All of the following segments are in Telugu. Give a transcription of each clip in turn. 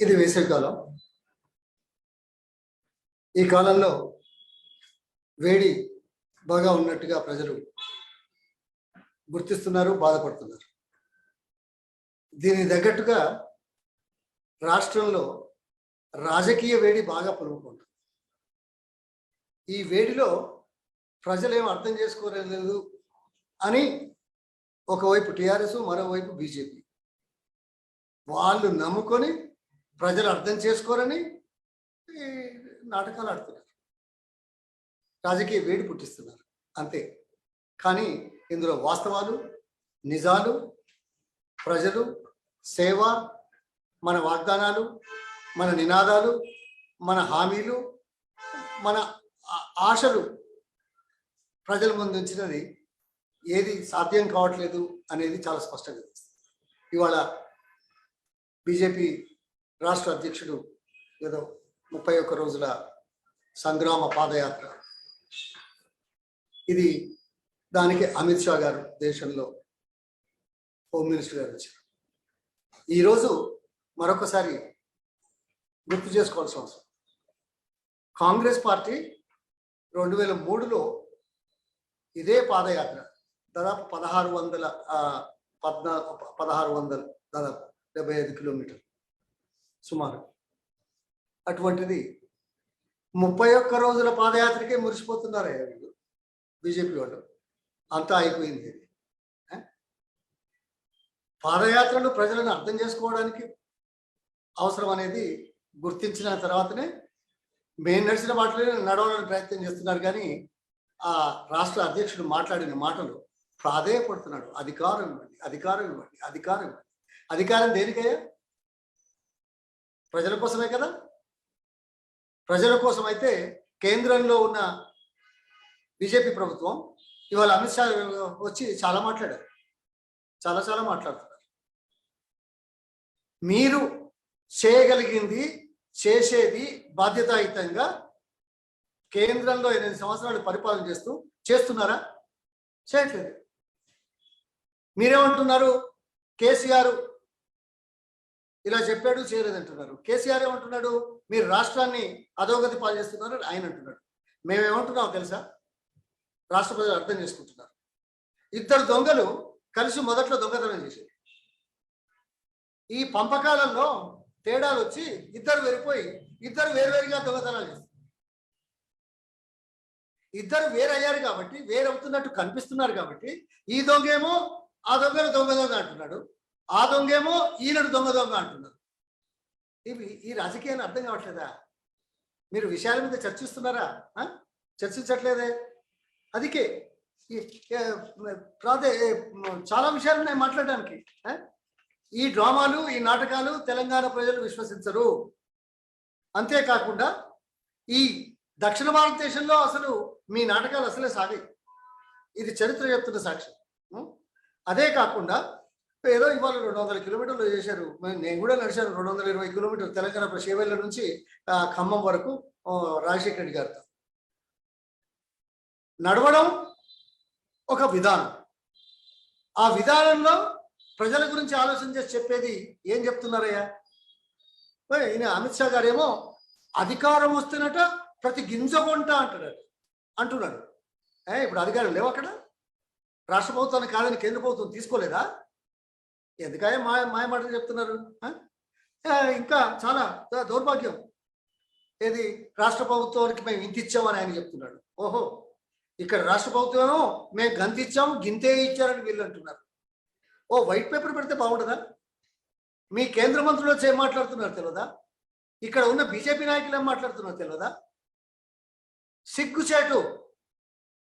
ఇది వేసవికాలం ఈ కాలంలో వేడి బాగా ఉన్నట్టుగా ప్రజలు గుర్తిస్తున్నారు బాధపడుతున్నారు. దీనికి తగ్గట్టుగా రాష్ట్రంలో రాజకీయ వేడి బాగా పొలుముకుంటుంది ఈ వేడిలో ప్రజలేం అర్థం చేసుకోలేదు అని ఒకవైపు టిఆర్ఎస్ మరోవైపు బీజేపీ. వాళ్ళు నమ్ముకొని ప్రజలు అర్థం చేసుకోరని నాటకాలు ఆడుతున్నారు. రాజకీయ వేడి పుట్టిస్తున్నారు. అంతే. కానీ ఇందులో వాస్తవాలు నిజాలు ప్రజలు సేవ మన వాగ్దానాలు మన నినాదాలు మన హామీలు మన ఆశలు ప్రజల ముందు ఉంచినది ఏది సాధ్యం కావట్లేదు అనేది చాలా స్పష్టంగా ఇవాళ బీజేపీ రాష్ట్ర అధ్యక్షుడు ఏదో ముప్పై ఒక్క రోజుల సంగ్రామ పాదయాత్ర. ఇది దానికి అమిత్ షా గారు దేశంలో హోమ్ మినిస్టర్ గారు వచ్చారు. ఈరోజు మరొకసారి గుర్తు చేసుకోవాల్సిన అవసరం. కాంగ్రెస్ పార్టీ రెండు వేల మూడులో ఇదే పాదయాత్ర. దాదాపు పదహారు వందల పద్నా పదహారు వందల దాదాపు డెబ్బై ఐదు కిలోమీటర్లు. సుమారు. అటువంటిది ముప్పై ఒక్క రోజుల పాదయాత్రకే మురిసిపోతున్నారు వీళ్ళు బీజేపీ వాళ్ళు. అంతా అయిపోయింది ఆ? పాదయాత్రలు ప్రజలను అర్థం చేసుకోవడానికి అవసరం అనేది గుర్తించిన తర్వాతనే మేము నడిచిన మాటలే నడవాలని ప్రయత్నం చేస్తున్నారు కానీ ఆ రాష్ట్ర అధ్యక్షుడు మాట్లాడిన మాటలు ప్రాధేయపడుతున్నాడు. అధికారం ఇవ్వండి అధికారం ఇవ్వండి అధికారం ఇవ్వండి. అధికారం దేనికయ్యా? ప్రజల కోసమే కదా? ప్రజల కోసం అయితే కేంద్రంలో ఉన్న బీజేపీ ప్రభుత్వం ఇవాళ అమిత్ షా వచ్చి చాలా మాట్లాడారు. చాలా చాలా మాట్లాడుతున్నారు. మీరు చేయగలిగింది చేసేది బాధ్యతాయుతంగా కేంద్రంలో ఎనిమిది సంవత్సరాలు పరిపాలన చేస్తూ చేస్తున్నారా? చేయట్లేదు. మీరేమంటున్నారు? కేసీఆర్ ఇలా చెప్పాడు చేయలేదంటున్నారు కేసీఆర్ ఏమంటున్నాడు? మీరు రాష్ట్రాన్ని అధోగతి పాలు చేస్తున్నారు అని ఆయన అంటున్నాడు. మేమేమంటున్నాం తెలుసా? రాష్ట్ర ప్రజలు అర్థం చేసుకుంటున్నారు. ఇద్దరు దొంగలు కలిసి మొదట్లో దొంగతనం చేశారు. ఈ పంపకాలలో తేడాలు వచ్చి ఇద్దరు వెళ్ళిపోయి ఇద్దరు వేరువేరుగా దొంగతనాలు చేస్తారు. ఇద్దరు వేరయ్యారు కాబట్టి వేరవుతున్నట్టు కనిపిస్తున్నారు కాబట్టి ఈ దొంగేమో ఆ దొంగను దొంగ దొంగ అంటున్నాడు. ఆ దొంగేమో ఈయనడు దొంగ దొంగ అంటున్నారు. ఇవి ఈ రాజకీయాన్ని అర్థం కావట్లేదా? మీరు విషయాల మీద చర్చిస్తున్నారా? చర్చించట్లేదే? అదికే ఈ- చాలా విషయాలు ఉన్నాయి మాట్లాడడానికి. ఈ డ్రామాలు ఈ నాటకాలు తెలంగాణ ప్రజలు విశ్వసించరు. అంతేకాకుండా ఈ దక్షిణ భారతదేశంలో అసలు మీ నాటకాలు అసలే సాగాయి ఇది చరిత్ర చెప్తున్న సాక్ష్యం. అదే కాకుండా ఏదో ఇవాళ రెండు వందల కిలోమీటర్లు చేశారు. నేను కూడా నడిచాను రెండు వందల ఇరవై కిలోమీటర్లు తెలంగాణ చేవెళ్ళ నుంచి ఖమ్మం వరకు రాజశేఖర రెడ్డి గారితో. నడవడం ఒక విధానం. ఆ విధానంలో ప్రజల గురించి ఆలోచన చేసి చెప్పేది ఏం చెప్తున్నారయ్యా? ఈయన అమిత్ షా గారేమో అధికారం వస్తున్నట ప్రతి గింజ కొంట అంటున్నాడు. అంటున్నాడు. ఏ ఇప్పుడు అధికారం లేవు అక్కడ? రాష్ట్ర ప్రభుత్వాన్ని కాదని కేంద్ర ప్రభుత్వం తీసుకోలేదా? ఎందుకయ్యా మాయ మాయ మాటలు చెప్తున్నారు? ఇంకా చాలా దౌర్భాగ్యం. ఏది? రాష్ట్ర ప్రభుత్వానికి మేము ఇంత ఇచ్చామని ఆయన చెప్తున్నాడు. ఓహో! ఇక్కడ రాష్ట్ర ప్రభుత్వమేమో మేము గంత ఇచ్చాము గింతే ఇచ్చారని వీళ్ళు అంటున్నారు. ఓ వైట్ పేపర్ పెడితే బాగుంటుందా మీ కేంద్ర మంత్రులు వచ్చి ఏం మాట్లాడుతున్నారు తెలియదా ఇక్కడ ఉన్న బీజేపీ నాయకులు ఏం మాట్లాడుతున్నారు తెలియదా సిగ్గుచేటు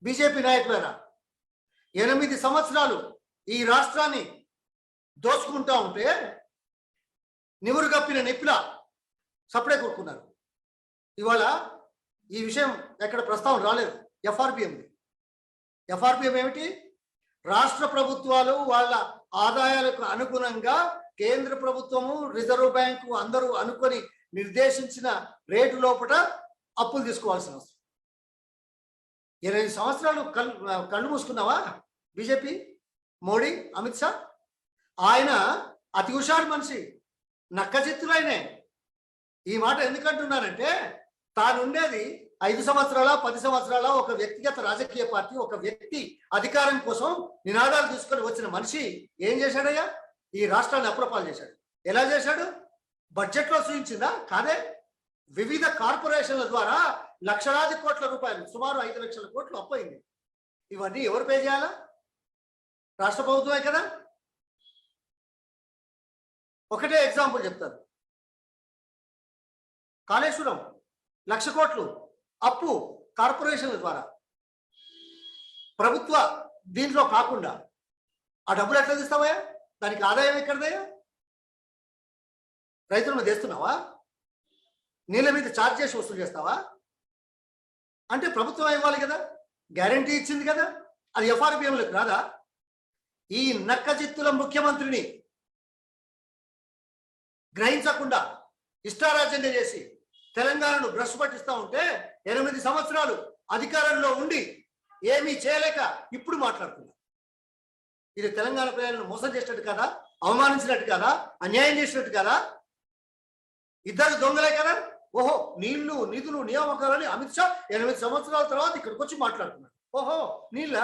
బీజేపీ నాయకులరా? ఎనిమిది సంవత్సరాలు ఈ రాష్ట్రాన్ని దోచుకుంటా ఉంటే నివురు కప్పిన నిప్పుల సపడే కొట్టుకున్నారు. ఇవాళ ఈ విషయం ఎక్కడ ప్రస్తావన రాలేదు. ఎఫ్ఆర్పిఎంది ఎఫ్ఆర్పిఎం ఏమిటి రాష్ట్ర ప్రభుత్వాలు వాళ్ళ ఆదాయాలకు అనుగుణంగా కేంద్ర ప్రభుత్వము రిజర్వ్ బ్యాంకు అందరూ అనుకొని నిర్దేశించిన రేటు లోపల అప్పులు తీసుకోవాల్సిన అవసరం. ఇరవై సంవత్సరాలు కళ్ళు కళ్ళు మూసుకున్నావా? బీజేపీ? మోడీ? అమిత్ షా? ఆయన అతి హుషారు మనిషి నక్క చిత్తులైనే ఈ మాట ఎందుకంటున్నానంటే తానుండేది ఐదు సంవత్సరాల పది సంవత్సరాల ఒక వ్యక్తిగత రాజకీయ పార్టీ ఒక వ్యక్తి అధికారం కోసం నినాదాలు తీసుకొని వచ్చిన మనిషి ఏం చేశాడయ్యా? ఈ రాష్ట్రాన్ని అప్రపాలు చేశాడు. ఎలా చేశాడు? బడ్జెట్లో సూచించిందా? కాదే. వివిధ కార్పొరేషన్ల ద్వారా లక్షలాది కోట్ల రూపాయలు సుమారు ఐదు లక్షల కోట్లు అప్పయింది. ఇవన్నీ ఎవరు పే చేయాలా? రాష్ట్ర ప్రభుత్వమే కదా. ఒకటే ఎగ్జాంపుల్ చెప్తారు కాళేశ్వరం లక్ష కోట్లు అప్పు కార్పొరేషన్ల ద్వారా. ప్రభుత్వ దీంట్లో కాకుండా ఆ డబ్బులు ఎట్లా తీస్తావయ్యా? దానికి ఆదాయం ఎక్కడదయ్యా? రైతుల మీద తెస్తున్నావా? నీళ్ళ మీద ఛార్జ్ చేసి వసూలు చేస్తావా? అంటే ప్రభుత్వం ఇవ్వాలి కదా? గ్యారంటీ ఇచ్చింది కదా? అది ఎఫ్ఆర్బిఎంలకు రాదా? ఈ నక్కజిత్తుల ముఖ్యమంత్రిని గ్రహించకుండా ఇష్టారాజ్యంగా చేసి తెలంగాణను భ్రష్ పట్టిస్తా ఉంటే ఎనిమిది సంవత్సరాలు అధికారంలో ఉండి ఏమీ చేయలేక ఇప్పుడు మాట్లాడుతున్నారు ఇది తెలంగాణ ప్రజలను మోసం చేసినట్టు కదా? అవమానించినట్టు కదా? అన్యాయం చేసినట్టు కదా? ఇద్దరు దొంగలే కదా? ఓహో నీళ్ళు నిధులు నియామకాలని అమిత్ షా ఎనిమిది సంవత్సరాల తర్వాత ఇక్కడికి వచ్చి మాట్లాడుతున్నారు ఓహో నీళ్ళ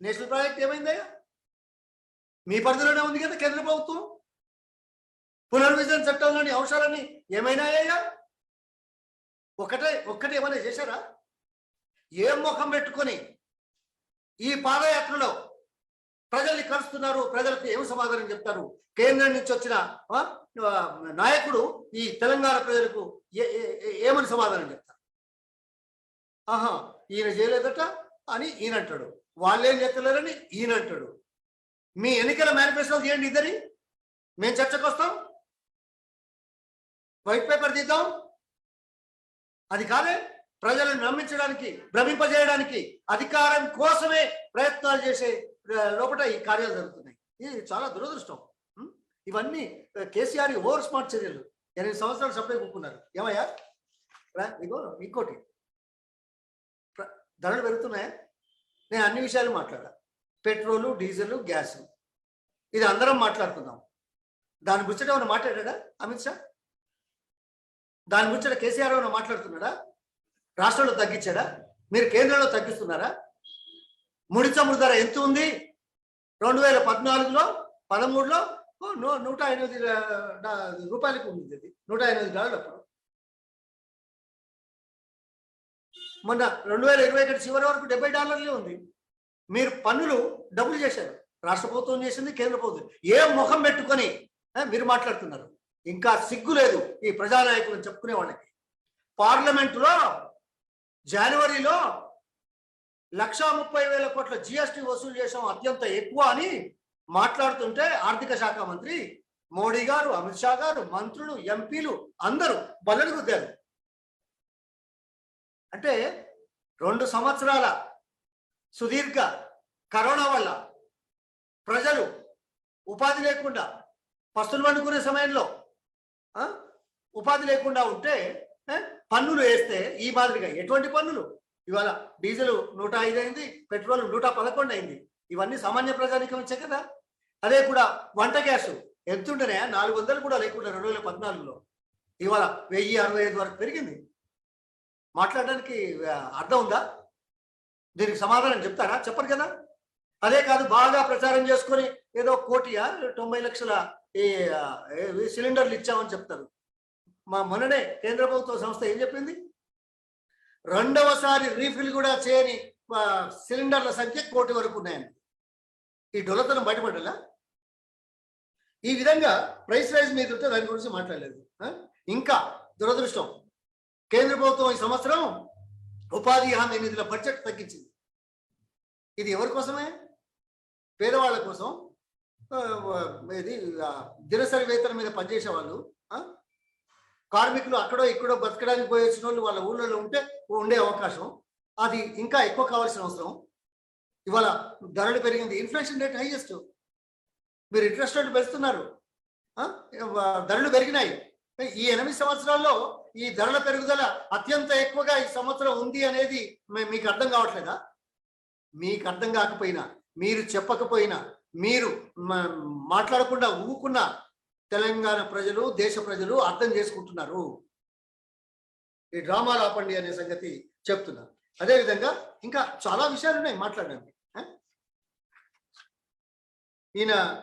నేషనల్ ప్రాజెక్ట్ ఏమైందయ్యా? మీ పరిధిలోనే ఉంది కదా కేంద్ర ప్రభుత్వం? పునర్విజన చట్టంలోని అంశాలన్నీ ఏమైనా అయ్యాయా? ఒకటే ఒక్కటే ఏమైనా చేశారా? ఏం ముఖం పెట్టుకొని ఈ పాదయాత్రలో ప్రజల్ని కలుస్తున్నారు ప్రజలకు ఏం సమాధానం చెప్తారు? కేంద్రం నుంచి వచ్చిన నాయకుడు ఈ తెలంగాణ ప్రజలకు ఏ- ఏమని సమాధానం చెప్తారు? ఆహా ఈయన చేయలేదట అని ఈయన అంటాడు వాళ్ళేం చెప్తలేరని ఈయన అంటాడు మీ ఎన్నికల మేనిఫెస్టో చేయండి ఇద్దరి మేము చర్చకు వస్తాం వైట్ పేపర్ తీద్దాం. అది కాదే ప్రజలను నమ్మించడానికి భ్రమింపజేయడానికి అధికారం కోసమే ప్రయత్నాలు చేసే లోపల ఈ కార్యాలు జరుగుతున్నాయి. ఇది చాలా దురదృష్టం. ఇవన్నీ కేసీఆర్ ఓవర్ స్మార్ట్ చర్యలు. ఎనిమిది సంవత్సరాలు సప్లై కూకున్నారు. ఏమయ్యా? ఇగో ఇంకోటి. ధరలు పెరుగుతున్నాయా? నేను అన్ని విషయాలు మాట్లాడా పెట్రోలు డీజిల్ గ్యాస్ ఇది అందరం మాట్లాడుకుందాం. దాని గురించి ఏమైనా మాట్లాడా అమిత్ షా? దాని గురించి కేసీఆర్ ఏమైనా మాట్లాడుతున్నాడా? రాష్ట్రంలో తగ్గించాడా? మీరు కేంద్రంలో తగ్గిస్తున్నారా? ముడి చమురు ధర ఎంత ఉంది? రెండు వేల పద్నాలుగులో పదమూడులో నూ- నూట ఎనిమిది రూపాయలకు ఉంది ఇది. నూట ఎనిమిది డాలర్లు అప్పుడు. మొన్న రెండు వేల ఇరవై ఒకటి చివరి వరకు డెబ్బై డాలర్లే ఉంది. మీరు పన్నులు డబ్బులు చేశారు. రాష్ట్ర ప్రభుత్వం చేసింది కేంద్ర ప్రభుత్వం. ఏ ముఖం పెట్టుకొని మీరు మాట్లాడుతున్నారు? ఇంకా సిగ్గు లేదు ఈ ప్రజానాయకులు చెప్పుకునే వాళ్ళకి. పార్లమెంటులో జనవరిలో లక్షా ముప్పై వేల కోట్ల జిఎస్టి వసూలు చేసాం అత్యంత ఎక్కువ అని మాట్లాడుతుంటే ఆర్థిక శాఖ మంత్రి మోడీ గారు అమిత్ షా గారు మంత్రులు ఎంపీలు అందరూ బల్లలు గుద్దారు. అంటే రెండు సంవత్సరాల సుదీర్ఘ కరోనా వల్ల ప్రజలు ఉపాధి లేకుండా పస్తులు వండుకునే సమయంలో ఉపాధి లేకుండా ఉంటే పన్నులు వేస్తే ఈ మాదిరిగా ఎటువంటి పన్నులు? ఇవాళ డీజిల్ నూట ఐదు అయింది పెట్రోల్ నూట పదకొండు అయింది. ఇవన్నీ సామాన్య ప్రజానికం ఇచ్చే కదా? అదే కూడా వంట గ్యాస్ ఎంతుంటేనే నాలుగు వందలు కూడా లేకుండా రెండు వేల పద్నాలుగులో. ఇవాళ వెయ్యి అరవై ఐదు వరకు పెరిగింది. మాట్లాడడానికి అర్థం ఉందా? దీనికి సమాధానం చెప్తారా? చెప్పరు కదా? అదే కాదు బాగా ప్రచారం చేసుకొని ఏదో కోటియా తొంభై లక్షల ఈ సిలిండర్లు ఇచ్చామని చెప్తారు. మా మొన్ననే కేంద్ర ప్రభుత్వ సంస్థ ఏం చెప్పింది? రెండవసారి రీఫిల్ కూడా చేయని సిలిండర్ల సంఖ్య కోటి వరకు ఉన్నాయని. ఈ డొలతనం బయటపడాలా ఈ విధంగా ప్రైస్ రైజ్ మీద ఉంటే దాని గురించి మాట్లాడలేదు. ఇంకా దురదృష్టం. కేంద్ర ప్రభుత్వం ఈ సంవత్సరం ఉపాధి హామీ నిధుల బడ్జెట్ తగ్గించింది. ఇది ఎవరి కోసమే? పేదవాళ్ళ కోసం ఇది దినసరి వేతనం మీద పనిచేసే వాళ్ళు కార్మికులు అక్కడో ఇక్కడో బతకడానికి పోయి వచ్చిన వాళ్ళు వాళ్ళ ఊళ్ళలో ఉంటే ఉండే అవకాశం. అది ఇంకా ఎక్కువ కావాల్సిన అవసరం. ఇవాళ ధరలు పెరిగింది. Inflation rate highest. మీరు ఇంట్రెస్ట్ రేట్ పెంచుతున్నారు. ధరలు పెరిగినాయి. ఈ ఎనిమిది సంవత్సరాల్లో ఈ ధరల పెరుగుదల అత్యంత ఎక్కువగా ఈ సంవత్సరం ఉంది అనేది మీకు అర్థం కావట్లేదా? మీకు అర్థం కాకపోయినా మీరు చెప్పకపోయినా మీరు మాట్లాడకుండా ఊకున్నా తెలంగాణ ప్రజలు దేశ ప్రజలు అర్థం చేసుకుంటున్నారు. ఈ డ్రామాలు ఆపండి అనే సంగతి చెప్తున్నారు అదేవిధంగా ఇంకా చాలా విషయాలు ఉన్నాయి మాట్లాడండి ఈయన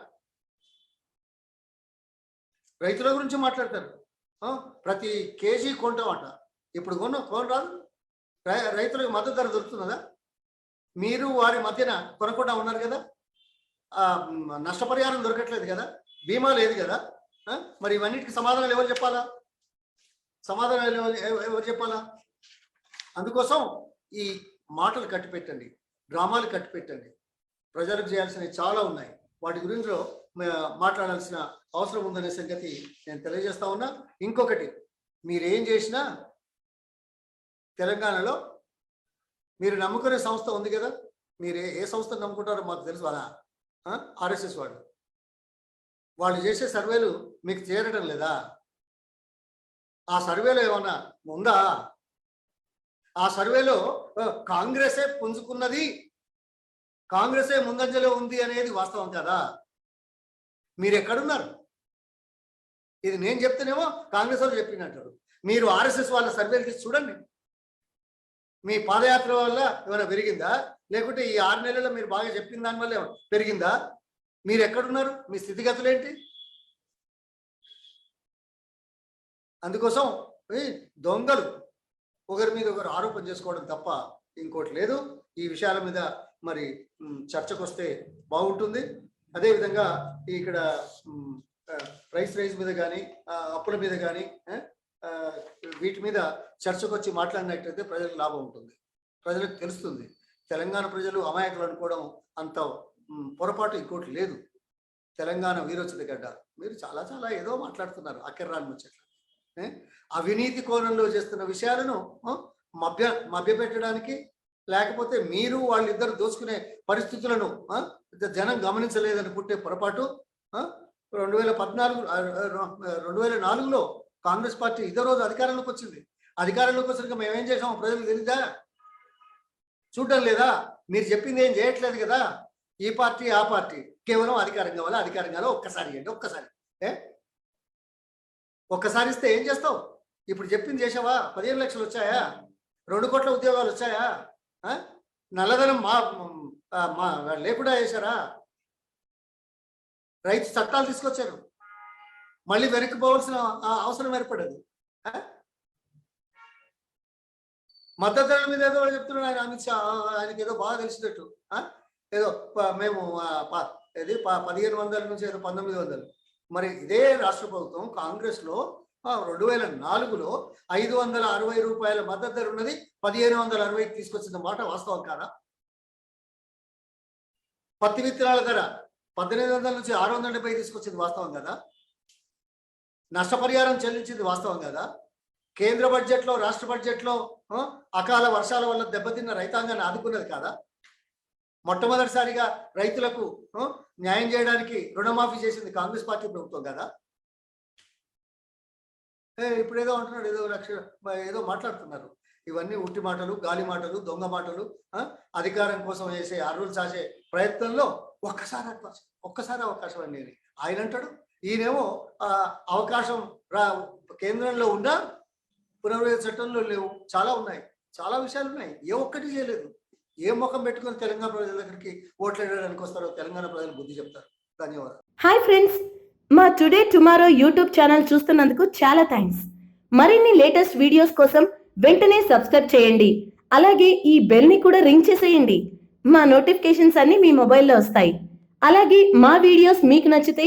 రైతుల గురించి మాట్లాడతారు. ప్రతి కేజీ కొంటామట ఇప్పుడు కొన్న కొన రాదు. రై- రైతులకు మద్దతు ధర దొరుకుతున్నదా మీరు వారి మధ్యన కొనకుండా ఉన్నారు కదా? నష్టపరిహారం దొరకట్లేదు కదా? బీమా లేదు కదా? మరి ఇవన్నిటికి సమాధానాలు ఎవరు చెప్పాలా? సమాధానాలు ఎవరు ఎవరు చెప్పాలా? అందుకోసం ఈ మాటలు కట్టిపెట్టండి డ్రామాలు కట్టిపెట్టండి. ప్రజలకు చేయాల్సినవి చాలా ఉన్నాయి. వాటి గురించి మాట్లాడాల్సిన అవసరం ఉందనే సంగతి నేను తెలియజేస్తా ఉన్నా. ఇంకొకటి మీరేం చేసినా తెలంగాణలో మీరు నమ్ముకునే సంస్థ ఉంది కదా? మీరు ఏ- ఏ సంస్థ నమ్ముకుంటారో మాకు తెలుసు అలా ఆర్ఎస్ఎస్ వాళ్ళు వాళ్ళు చేసే సర్వేలు మీకు చేరడం లేదా? ఆ సర్వేలో ఏమన్నా ఉందా? ఆ సర్వేలో కాంగ్రెసే పుంజుకున్నది. కాంగ్రెసే ముందంజలో ఉంది అనేది వాస్తవం కదా? మీరు ఎక్కడున్నారు ఇది నేను చెప్తేనేమో కాంగ్రెస్ వాళ్ళు చెప్పినట్టు. మీరు ఆర్ఎస్ఎస్ వాళ్ళ సర్వేలు తీసి చూడండి. మీ పాదయాత్ర వల్ల ఏమైనా పెరిగిందా? లేకుంటే ఈ ఆరు నెలల్లో మీరు బాగా చెప్పిన దాని వల్ల పెరిగిందా? మీరు ఎక్కడున్నారు? మీ స్థితిగతులు ఏంటి? అందుకోసం దొంగలు. ఒకరి మీద ఒకరు ఆరోపణ చేసుకోవడం తప్ప ఇంకోటి లేదు. ఈ విషయాల మీద మరి చర్చకు వస్తే బాగుంటుంది. అదేవిధంగా ఇక్కడ ప్రైస్ రైస్ రైస్ మీద కానీ అప్పుల మీద కానీ వీటి మీద చర్చకు వచ్చి మాట్లాడినట్టయితే ప్రజలకు లాభం ఉంటుంది. ప్రజలకు తెలుస్తుంది. తెలంగాణ ప్రజలు అమాయకులు అనుకోవడం అంత పొరపాటు ఇంకోటి లేదు. తెలంగాణ వీరోచిత గడ్డ. మీరు చాలా చాలా ఏదో మాట్లాడుతున్నారు అక్కర్రాని ముచ్చట్లు. అవినీతి కోణంలో చేస్తున్న విషయాలను మభ్య మభ్యపెట్టడానికి లేకపోతే మీరు వాళ్ళిద్దరు దోచుకునే పరిస్థితులను జనం గమనించలేదని పుట్టే పొరపాటు రెండు వేల పద్నాలుగు రెండు వేల నాలుగులో కాంగ్రెస్ పార్టీ ఇదే రోజు అధికారంలోకి వచ్చింది. అధికారంలోకి వచ్చినాక మేమేం చేసాము ప్రజలు తెలియదా చూడడం లేదా? మీరు చెప్పింది ఏం చేయట్లేదు కదా? ఈ పార్టీ ఆ పార్టీ. కేవలం అధికారం కావాలా అధికారం కావాలా. ఒక్కసారి అండి ఒక్కసారి. ఏ? ఒక్కసారి ఇస్తే ఏం చేస్తావు? ఇప్పుడు చెప్పింది చేసావా పదిహేను లక్షలు వచ్చాయా? రెండు కోట్ల ఉద్యోగాలు వచ్చాయా? నల్లధనం మా మా లేకుండా చేశారా? రైతు చట్టాలు తీసుకొచ్చారు. మళ్ళీ వెనక్కి పోవాల్సిన అవసరం ఏర్పడదు. మద్దతు ధరల మీద ఏదో చెప్తున్నాడు ఆయన అమిత్ షా ఆయనకి ఏదో బాగా తెలిసినట్టు. ఏదో మేము ఏది పదిహేను వందల నుంచి ఏదో పంతొమ్మిది వందలు. మరి ఇదే రాష్ట్ర ప్రభుత్వం కాంగ్రెస్లో రెండు వేల నాలుగులో ఐదు వందల అరవై రూపాయల మద్దతు ధర ఉన్నది పదిహేను వందల అరవైకి తీసుకొచ్చిన మాట వాస్తవం కాదా? పత్తి విత్తనాల ధర పద్దెనిమిది వందల నుంచి ఆరు వందల డెబ్బై తీసుకొచ్చింది వాస్తవం కదా? నష్టపరిహారం చెల్లించింది వాస్తవం కదా? కేంద్ర బడ్జెట్లో రాష్ట్ర బడ్జెట్లో అకాల వర్షాల వల్ల దెబ్బతిన్న రైతాంగాన్ని ఆదుకున్నది కాదా? మొట్టమొదటిసారిగా రైతులకు న్యాయం చేయడానికి రుణమాఫీ చేసింది కాంగ్రెస్ పార్టీ ప్రభుత్వం కదా? ఇప్పుడు ఏదో అంటున్నాడు ఏదో లక్ష ఏదో మాట్లాడుతున్నారు. ఇవన్నీ ఉట్టి మాటలు గాలి మాటలు దొంగ మాటలు అధికారం కోసం చేసే అర్రులు చాసే ప్రయత్నంలో ఒక్కసారి అవకాశం ఒక్కసారి అవకాశం అనేది. అని ఆయన అంటాడు ఈయనేమో అవకాశం రా కేంద్రంలో ఉన్నా పునర్వేద చట్టంలో లేవు. చాలా ఉన్నాయి. చాలా విషయాలు ఉన్నాయి. ఏ ఒక్కటి చేయలేదు. ఏ ముఖం పెట్టుకొని తెలంగాణ ప్రజల దగ్గరికి ఓట్లు వేయడానికి వస్తారో తెలంగాణ ప్రజలు బుద్ధి చెప్తారు. ధన్యవాదాలు. హాయ్ ఫ్రెండ్స్ మా టుడే టుమారో యూట్యూబ్ ఛానల్ చూస్తున్నందుకు చాలా థ్యాంక్స్ మరిన్ని లేటెస్ట్ వీడియోస్ కోసం వెంటనే సబ్స్క్రైబ్ చేయండి. అలాగే ఈ బెల్ని కూడా రింగ్ చేసేయండి. మా నోటిఫికేషన్స్ అన్ని మీ మొబైల్లో వస్తాయి. అలాగే మా వీడియోస్ మీకు నచ్చితే